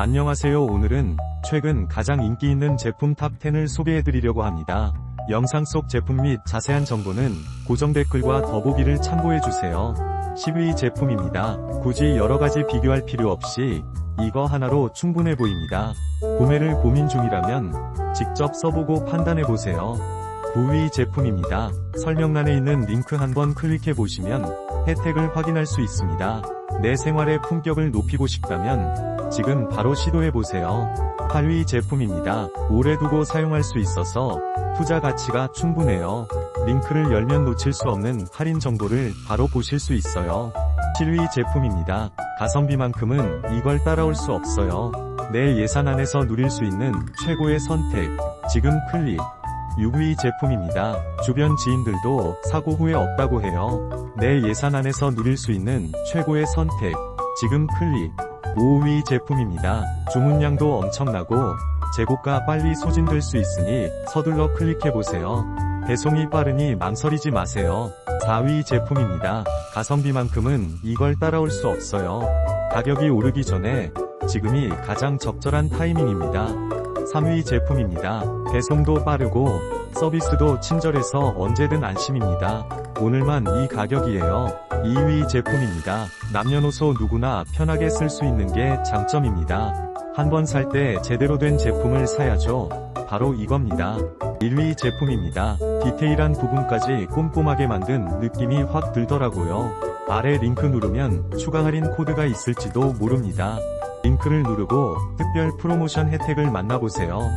안녕하세요 오늘은 최근 가장 인기 있는 제품 탑10을 소개해드리려고 합니다. 영상 속 제품 및 자세한 정보는 고정 댓글과 더보기를 참고해주세요. 10위 제품입니다. 굳이 여러가지 비교할 필요 없이 이거 하나로 충분해 보입니다. 구매를 고민 중이라면 직접 써보고 판단해보세요. 9위 제품입니다. 설명란에 있는 링크 한번 클릭해보시면 혜택을 확인할 수 있습니다. 내 생활의 품격을 높이고 싶다면 지금 바로 시도해보세요. 8위 제품입니다. 오래 두고 사용할 수 있어서 투자 가치가 충분해요. 링크를 열면 놓칠 수 없는 할인 정보를 바로 보실 수 있어요. 7위 제품입니다. 가성비만큼은 이걸 따라올 수 없어요. 내 예산 안에서 누릴 수 있는 최고의 선택. 지금 클릭. 6위 제품입니다. 주변 지인들도 사고 후에 없다고 해요. 내 예산 안에서 누릴 수 있는 최고의 선택. 지금 클릭. 5위 제품입니다. 주문량도 엄청나고 재고가 빨리 소진될 수 있으니 서둘러 클릭해보세요. 배송이 빠르니 망설이지 마세요. 4위 제품입니다. 가성비만큼은 이걸 따라올 수 없어요. 가격이 오르기 전에 지금이 가장 적절한 타이밍입니다. 3위 제품입니다. 배송도 빠르고 서비스도 친절해서 언제든 안심입니다. 오늘만 이 가격이에요. 2위 제품입니다. 남녀노소 누구나 편하게 쓸 수 있는 게 장점입니다. 한 번 살 때 제대로 된 제품을 사야죠. 바로 이겁니다. 1위 제품입니다. 디테일한 부분까지 꼼꼼하게 만든 느낌이 확 들더라고요. 아래 링크 누르면 추가 할인 코드가 있을지도 모릅니다. 링크를 누르고 특별 프로모션 혜택을 만나보세요.